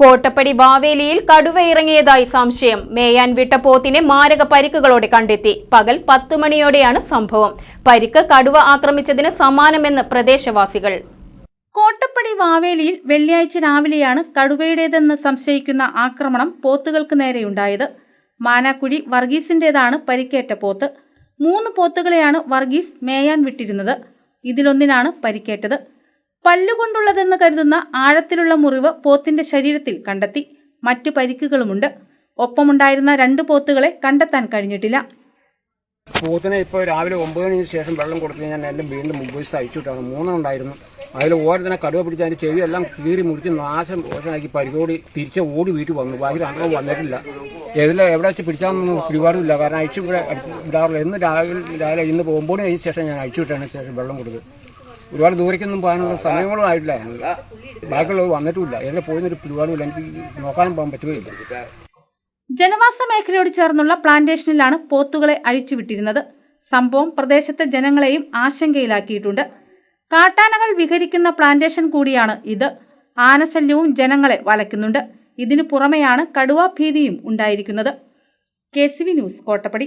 കോട്ടപ്പടി വാവേലിയിൽ കടുവ ഇറങ്ങിയതായി സംശയം. മേയാൻ വിട്ട പോത്തിനെ മാരക പരിക്കുകളോടെ കണ്ടെത്തി. പകൽ പത്ത് മണിയോടെയാണ് സംഭവം. പരിക്ക് കടുവ ആക്രമിച്ചതിന് സമാനമെന്ന് പ്രദേശവാസികൾ. കോട്ടപ്പടി വാവേലിയിൽ വെള്ളിയാഴ്ച രാവിലെയാണ് കടുവയുടേതെന്ന് സംശയിക്കുന്ന ആക്രമണം പോത്തുകൾക്ക് നേരെയുണ്ടായത്. മാനാക്കുഴി വർഗീസിന്റേതാണ് പരിക്കേറ്റ പോത്ത്. മൂന്ന് പോത്തുകളെയാണ് വർഗീസ് മേയാൻ വിട്ടിരുന്നത്. ഇതിലൊന്നിനാണ് പരിക്കേറ്റത്. പല്ലുകൊണ്ടുള്ളതെന്ന് കരുതുന്ന ആഴത്തിലുള്ള മുറിവ് പോത്തിന്റെ ശരീരത്തിൽ കണ്ടെത്തി. മറ്റു പരിക്കുകളുമുണ്ട്. ഒപ്പമുണ്ടായിരുന്ന രണ്ട് പോത്തുകളെ കണ്ടെത്താൻ കഴിഞ്ഞിട്ടില്ല. പോത്തിനെ ഇപ്പോൾ രാവിലെ ഒമ്പത് മണിക്ക് ശേഷം വെള്ളം കൊടുത്തു ഞാൻ എല്ലാം വീണ്ടും മുമ്പ് അയച്ചിട്ടാണ് മൂന്നെണ്ണം ഉണ്ടായിരുന്നു അതിൽ ഓരോരുത്തനെ കടുവ പിടിച്ച് അതിന്റെ ചെവിയെല്ലാം കീറി മുറിച്ച് നാശം മോശമാക്കി പരിപാടി തിരിച്ച് ഓടി വീട്ടിൽ വന്നു. ബാക്കി അങ്ങനെ വന്നിട്ടില്ല. ഏതിൽ എവിടെ വെച്ച് പിടിച്ചാൽ പിടിപാടുമില്ല കാരണം അയച്ചു ഇവിടെ ഇടാറില്ല ഇന്ന് രാവിലെ രാവിലെ ഇന്ന് ഒമ്പത് മണിക്ക് ശേഷം ഞാൻ അയച്ചു വിട്ടാണ് ശേഷം വെള്ളം കൊടുത്തത്. ഒരുപാട് ദൂരേക്കൊന്നും പോകാനുള്ള സമയങ്ങളും ആയിട്ടില്ല. ബാക്കിയുള്ളവർ വന്നിട്ടുമില്ല. എന്നെ പോയിരുന്നൊരു പരിപാടിയില്ല എനിക്ക് നോക്കാനും പോകാൻ പറ്റുകയില്ല. ജനവാസ മേഖലയോട് ചേർന്നുള്ള പ്ലാന്റേഷനിലാണ് പോത്തുകളെ അഴിച്ചുവിട്ടിരുന്നത്. സംഭവം പ്രദേശത്തെ ജനങ്ങളെയും ആശങ്കയിലാക്കിയിട്ടുണ്ട്. കാട്ടാനകൾ വിഹരിക്കുന്ന പ്ലാന്റേഷൻ കൂടിയാണ് ഇത്. ആനശല്യവും ജനങ്ങളെ വലയ്ക്കുന്നുണ്ട്. ഇതിനു പുറമെയാണ് കടുവാ ഭീതിയും ഉണ്ടായിരിക്കുന്നത്. K C V news Kottappadi.